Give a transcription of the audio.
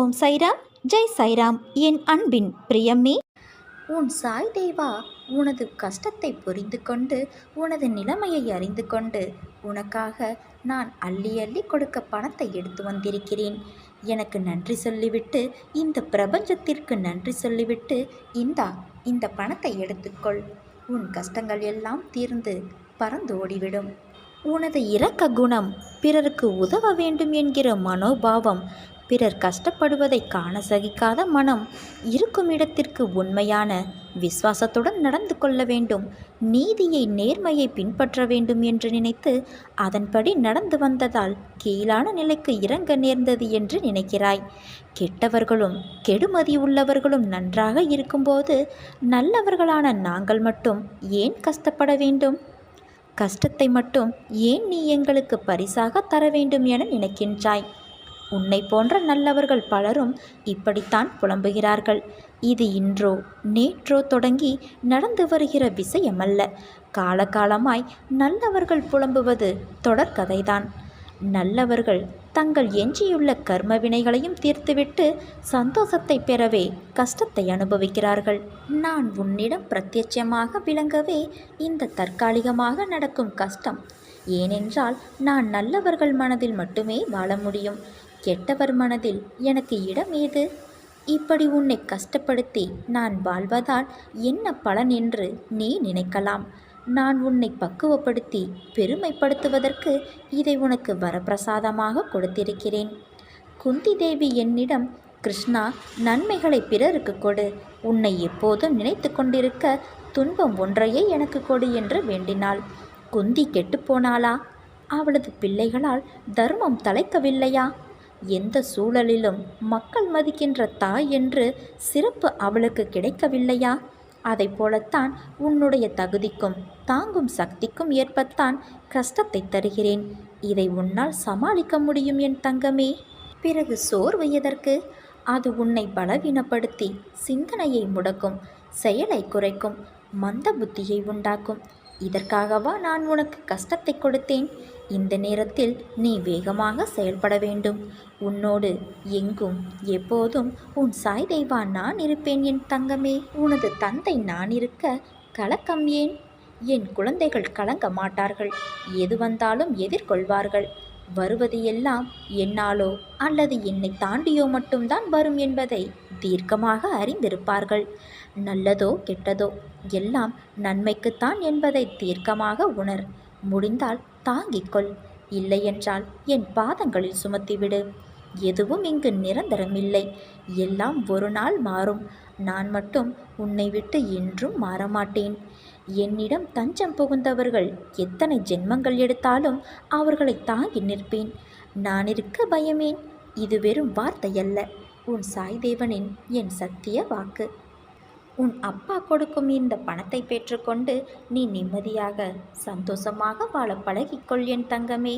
ஓம் சைராம் ஜெய் சைராம். என் அன்பின் பிரியம்மே உன் சாய் தேவா உனது கஷ்டத்தை புரிந்து கொண்டு உனது நிலைமையை அறிந்து கொண்டு உனக்காக நான் அள்ளி அள்ளி கொடுக்க பணத்தை எடுத்து வந்திருக்கிறேன். எனக்கு நன்றி சொல்லிவிட்டு இந்த பிரபஞ்சத்திற்கு நன்றி சொல்லிவிட்டு இந்தா இந்த பணத்தை எடுத்துக்கொள். உன் கஷ்டங்கள் எல்லாம் தீர்ந்து பறந்து ஓடிவிடும். உனது இரக்க குணம் பிறருக்கு உதவ வேண்டும் என்கிற மனோபாவம் பிறர் கஷ்டப்படுவதை காண சகிக்காத மனம் இருக்கும் இடத்திற்கு உண்மையான விசுவாசத்துடன் நடந்து கொள்ள வேண்டும். நீதியை நேர்மையை பின்பற்ற வேண்டும் என்று நினைத்து அதன்படி நடந்து வந்ததால் கீழான நிலைக்கு இறங்க நேர்ந்தது என்று நினைக்கிறாய். கெட்டவர்களும் கெடுமதி உள்ளவர்களும் நன்றாக இருக்கும்போது நல்லவர்களான நாங்கள் மட்டும் ஏன் கஷ்டப்பட வேண்டும்? கஷ்டத்தை மட்டும் ஏன் நீ எங்களுக்கு பரிசாக தர வேண்டும் என நினைக்கின்றாய். உன்னை போன்ற நல்லவர்கள் பலரும் இப்படித்தான் புலம்புகிறார்கள். இது இன்றோ நேற்றோ தொடங்கி நடந்து வருகிற விஷயமல்ல. காலகாலமாய் நல்லவர்கள் புலம்புவது தொடர்கதைதான் நல்லவர்கள் தங்கள் எஞ்சியுள்ள கர்ம வினைகளையும் தீர்த்துவிட்டு சந்தோஷத்தை பெறவே கஷ்டத்தை அனுபவிக்கிறார்கள். நான் உன்னிடம் பிரத்யட்சமாக விளங்கவே இந்த தற்காலிகமாக நடக்கும் கஷ்டம். ஏனென்றால் நான் நல்லவர்கள் மனதில் மட்டுமே வாழ முடியும். கெட்டவர் மனதில் எனக்கு இடம் ஏது? இப்படி உன்னை கஷ்டப்படுத்தி நான் வாழ்வதால் என்ன பலன் என்று நீ நினைக்கலாம். நான் உன்னை பக்குவப்படுத்தி பெருமைப்படுத்துவதற்கு இதை உனக்கு வரப்பிரசாதமாக கொடுத்திருக்கிறேன். குந்தி தேவி என்னிடம் கிருஷ்ணா நன்மைகளை பிறருக்கு கொடு. உன்னை எப்போதும் நினைத்து கொண்டிருக்க துன்பம் ஒன்றையே எனக்கு கொடு என்று வேண்டினாள். குந்தி கெட்டுப்போனாளா அவளது பிள்ளைகளால் தர்மம் தலைக்கவில்லையா எந்த சூழலிலும் மக்கள் மதிக்கின்ற தாய் என்று சிறப்பு அவளுக்கு கிடைக்கவில்லையா? அதை போலத்தான் உன்னுடைய தகுதிக்கும் தாங்கும் சக்திக்கும் ஏற்பத்தான் கஷ்டத்தை தருகிறேன். இதை உன்னால் சமாளிக்க முடியும் என் தங்கமே. பிறகு சோர்வு எதற்கு? அது உன்னை பலவீனப்படுத்தி சிந்தனையை முடக்கும் செயலை குறைக்கும் மந்த புத்தியை உண்டாக்கும். இதற்காகவா நான் உனக்கு கஷ்டத்தை கொடுத்தேன்? இந்த நேரத்தில் நீ வேகமாக செயல்பட வேண்டும். உன்னோடு எங்கும் எப்போதும் உன் சாய் தெய்வா நான் இருப்பேன் என் தங்கமே. உனது தந்தை நான் இருக்க கலக்கம் ஏன்? என் குழந்தைகள் கலங்க மாட்டார்கள். எது வந்தாலும் எதிர்கொள்வார்கள். வருவது எல்லாம் என்னாலோ அல்லது என்னை தாண்டியோ மட்டும்தான் வரும் என்பதை தீர்க்கமாக அறிந்திருப்பார்கள். நல்லதோ கெட்டதோ எல்லாம் நன்மைக்குத்தான் என்பதை தீர்க்கமாக உணர். முடிந்தால் தாங்கிக்கொள் இல்லையென்றால் என் பாதங்களில் சுமத்திவிடு எதுவும் இங்கு நிரந்தரமில்லை. எல்லாம் ஒரு நாள் மாறும். நான் மட்டும் உன்னை விட்டு என்றும் மாறமாட்டேன். என்னிடம் தஞ்சம் புகுந்தவர்கள் எத்தனை ஜென்மங்கள் எடுத்தாலும் அவர்களை தாங்கி நிற்பேன். நான் இருக்க பயமேன். இது வெறும் வார்த்தையல்ல. உன் சாய் தேவனின் என் சத்திய வாக்கு. உன் அப்பா கொடுக்கும் இந்த பணத்தை பெற்றுக்கொண்டு நீ நிம்மதியாக சந்தோஷமாக வாழ பழகிக்கொள் என் தங்கமே.